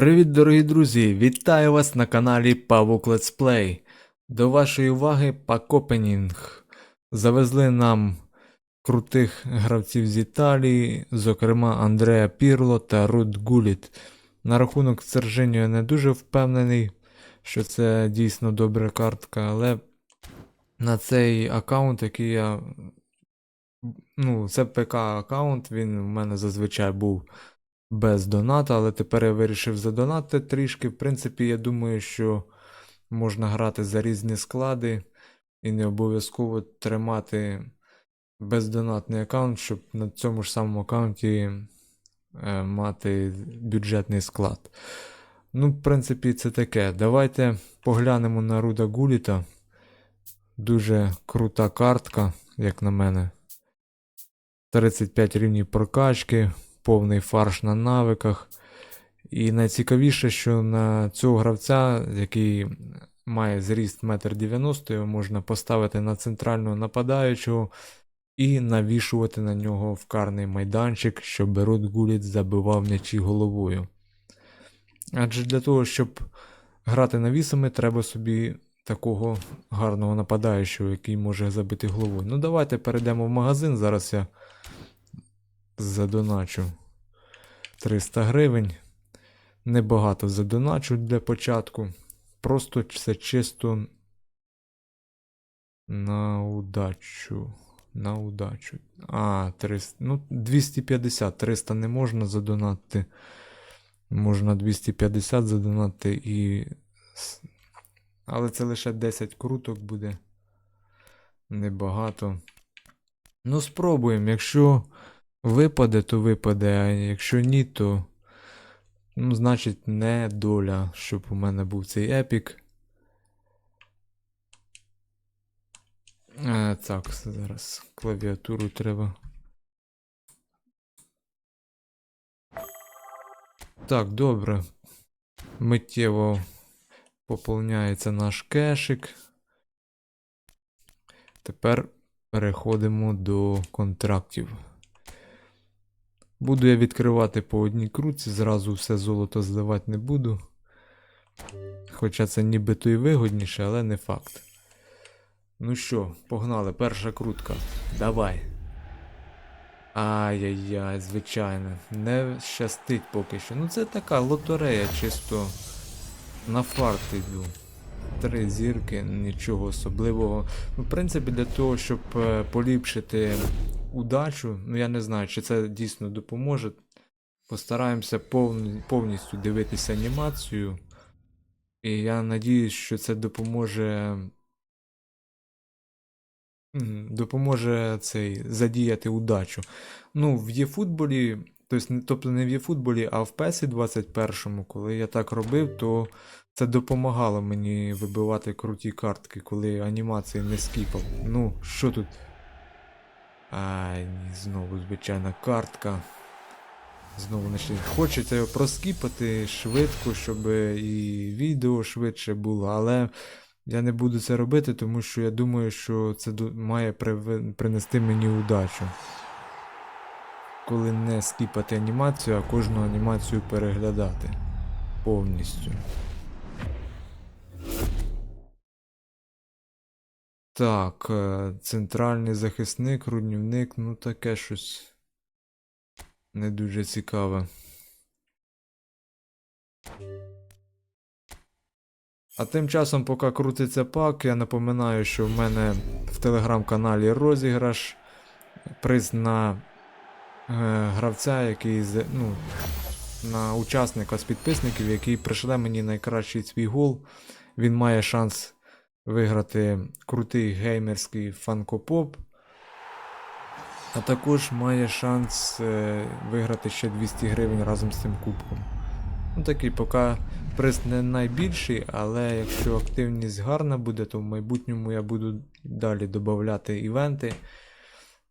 Привіт, дорогі друзі! Вітаю вас на каналі Павук Play. До вашої уваги пакопенінг. Завезли нам крутих гравців з Італії, зокрема Андреа Пірло та Рут Гуліт. На рахунок Сержиньо я не дуже впевнений, що це дійсно добра картка, але на цей аккаунт, який я. Ну, це ПК аккаунт, він у мене зазвичай був без доната, але тепер я вирішив задонати трішки. В принципі, я думаю, що можна грати за різні склади і не обов'язково тримати бездонатний аккаунт, щоб на цьому ж самому аккаунті е, мати бюджетний склад. Ну, в принципі, це таке. Давайте поглянемо на Руда Гуліта. Дуже крута картка, як на мене. 35 рівнів прокачки, повний фарш на навиках. І найцікавіше, що на цього гравця, який має зріст 1,90 м, його можна поставити на центрального нападаючого і навішувати на нього в карний майданчик, щоб Рут Гуліт забивав м'ячі головою. Адже для того, щоб грати навісами, треба собі такого гарного нападаючого, який може забити головою. Ну, давайте перейдемо в магазин. Зараз я задоначу 300 гривень. Небагато задоначу для початку. Просто це чисто на удачу. На удачу. А, 300. Ну, 250, 300 не можна задонати. Можна 250 задонати і. Але це лише 10 круток буде. Небагато. Ну, спробуємо. Якщо випаде, то випаде, а якщо ні, то. Ну, значить, не доля, щоб у мене був цей епік. Е, так, зараз клавіатуру треба. Так, добре. Миттєво поповняється наш кешик. Тепер переходимо до контрактів. Буду я відкривати по одній крутці, зразу все золото здавати не буду. Хоча це нібито і вигодніше, але не факт. Ну що, погнали, перша крутка. Давай. Ай-яй-яй, звичайно. Не щастить поки що. Ну це така лотерея, чисто на фарт йду. Три зірки, нічого особливого. Ну, в принципі, для того, щоб е, поліпшити удачу, ну я не знаю, чи це дійсно допоможе. Постараємося повн- повністю дивитися анімацію. І я надіюсь, що це допоможе. Допоможе цей задіяти удачу. Ну, в єфутболі, тобто, не- в єфутболі, а в PES 21, коли я так робив, то це допомагало мені вибивати круті картки, коли анімації не скіпав. Ну, що тут? Ай, знову звичайна картка. Знову знайшли. Хочеться його проскіпати швидко, щоб і відео швидше було, але я не буду це робити, тому що я думаю, що це має принести мені удачу. Коли не скіпати анімацію, а кожну анімацію переглядати повністю. Так, е, центральний захисник, руднівник, ну таке щось не дуже цікаве. А тим часом, поки крутиться пак, я напоминаю, що в мене в телеграм-каналі розіграш. Приз на е, гравця, який ну, на учасника з підписників, який пришле мені найкращий свій гол. Він має шанс виграти крутий геймерський фанкопоп. А також має шанс е, виграти ще 200 гривень разом з цим кубком. Ну такий поки приз не найбільший, але якщо активність гарна буде, то в майбутньому я буду далі додавати івенти,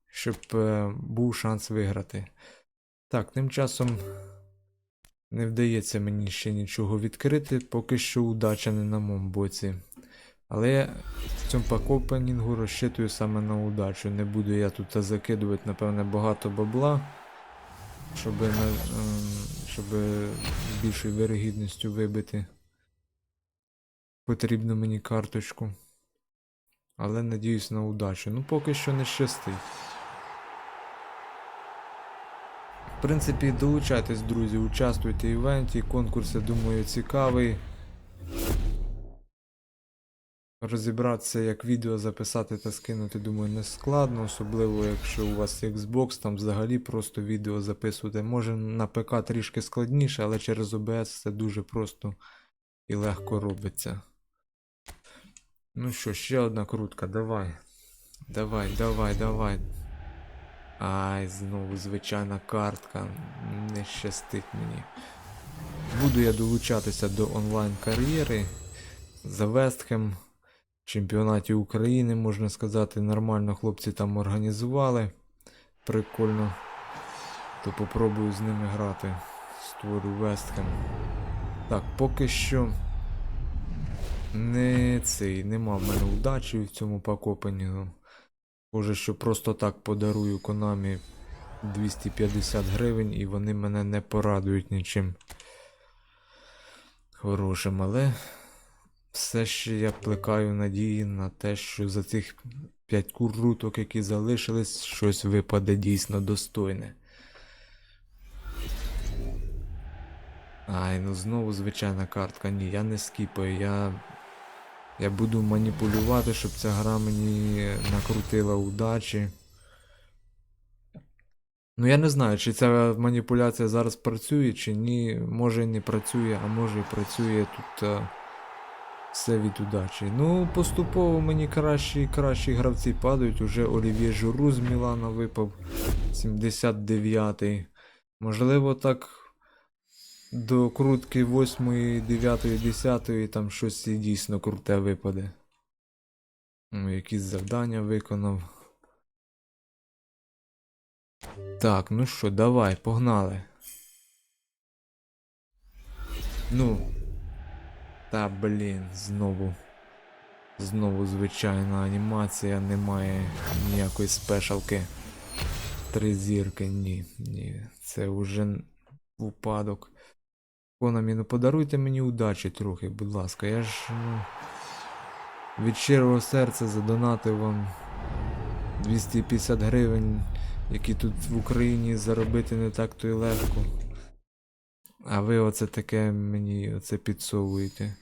щоб е, був шанс виграти. Так, тим часом не вдається мені ще нічого відкрити, поки що удача не на моєму боці. Але в цьому пакопенінгу розчитую саме на удачу. Не буду я тут закидувати, напевне, багато бабла, щоб, ем, щоб більшою вирогідністю вибити потрібну мені карточку. Але надіюсь на удачу. Ну, поки що не щастить. В принципі, долучайтесь, друзі, участвуйте в івенті. Конкурс, я думаю, цікавий. Розібратися, як відео записати та скинути, думаю, не складно, особливо якщо у вас Xbox, там взагалі просто відео записувати. Може на ПК трішки складніше, але через OBS це дуже просто і легко робиться. Ну що, ще одна крутка, давай. Давай, давай, давай. Ай, знову звичайна картка. Не щастить мені. Буду я долучатися до онлайн кар'єри за Вестхем. Чемпіонаті України, можна сказати, нормально хлопці там організували. Прикольно. То попробую з ними грати. Створю Вестхем. Так, поки що. Не цей, нема в мене удачі в цьому покопанні. Може, що просто так подарую Конамі 250 гривень і вони мене не порадують нічим хорошим, але все ще я плекаю надії на те, що за цих 5 круток, які залишились, щось випаде дійсно достойне. Ай, ну знову звичайна картка. Ні, я не скіпаю, я. Я буду маніпулювати, щоб ця гра мені накрутила удачі. Ну я не знаю, чи ця маніпуляція зараз працює, чи ні. Може і не працює, а може і працює тут е, все від удачі. Ну, поступово мені кращі і кращі гравці падають. Уже Олів'є Журу з Мілана випав 79-й. Можливо, так до крутки 8, 9, 10 там щось дійсно круте випаде. Ну, якісь завдання виконав. Так, ну що, давай, погнали. Ну. Та блін, знову. Знову звичайна анімація, немає ніякої спешалки. Три зірки, ні, ні. Це вже випадок. Конамі, ну подаруйте мені удачі трохи, будь ласка. Я ж ну, від щирого серця задонатив вам 250 гривень, які тут в Україні заробити не так то й легко. А ви оце таке мені оце підсовуєте.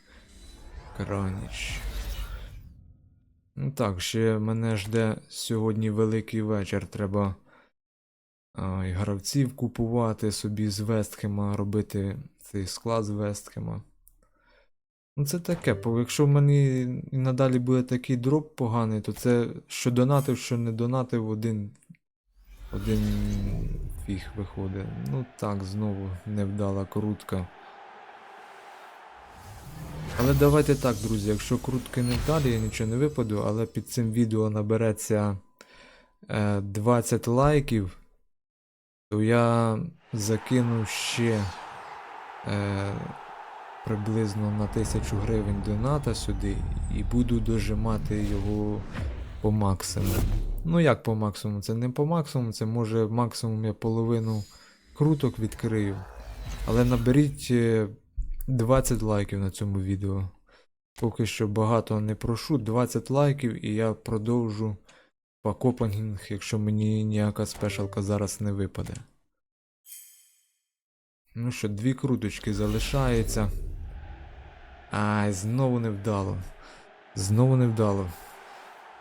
Краніч. Ну так, ще мене жде сьогодні великий вечір. Треба і гравців купувати собі з Вестхема, робити цей склад з Вестхема. Ну це таке, якщо в мене і надалі буде такий дроп поганий, то це що донатив, що не донатив, один. Один фіг виходить. Ну так, знову невдала крутка. Але давайте так, друзі, якщо крутки не вдалі, я нічого не випаду, але під цим відео набереться е, 20 лайків, то я закину ще е, приблизно на 1000 гривень доната сюди і буду дожимати його по максимуму. Ну як по максимуму? Це не по максимуму, це може максимум я половину круток відкрию. Але наберіть е, 20 лайків на цьому відео. Поки що багато не прошу. 20 лайків і я продовжу покопанінг, якщо мені ніяка спешалка зараз не випаде. Ну що, дві круточки залишається. Ай, знову не вдало. Знову не вдало.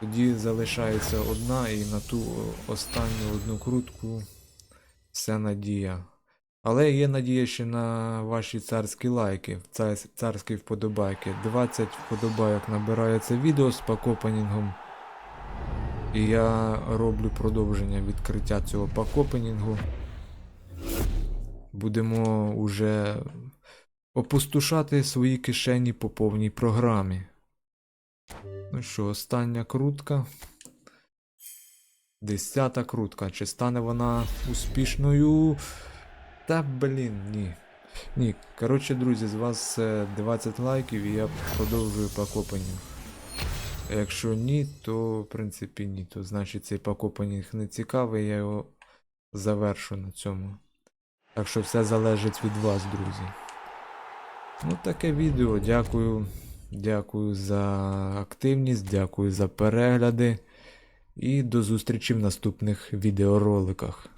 Тоді залишається одна і на ту останню одну крутку вся надія. Але є надія ще на ваші царські лайки, царські вподобайки. 20 вподобайок набирає це відео з пакопанінгом. І я роблю продовження відкриття цього пакопанінгу. Будемо уже опустошати свої кишені по повній програмі. Ну що, остання крутка. Десята крутка. Чи стане вона успішною? Та блін, ні. Ні. Коротше, друзі, з вас е, 20 лайків і я продовжую покопанінг. Якщо ні, то в принципі ні. То значить цей покопанінг не цікавий, я його завершу на цьому. Так що все залежить від вас, друзі. Ну, таке відео. Дякую. Дякую за активність, дякую за перегляди. І до зустрічі в наступних відеороликах.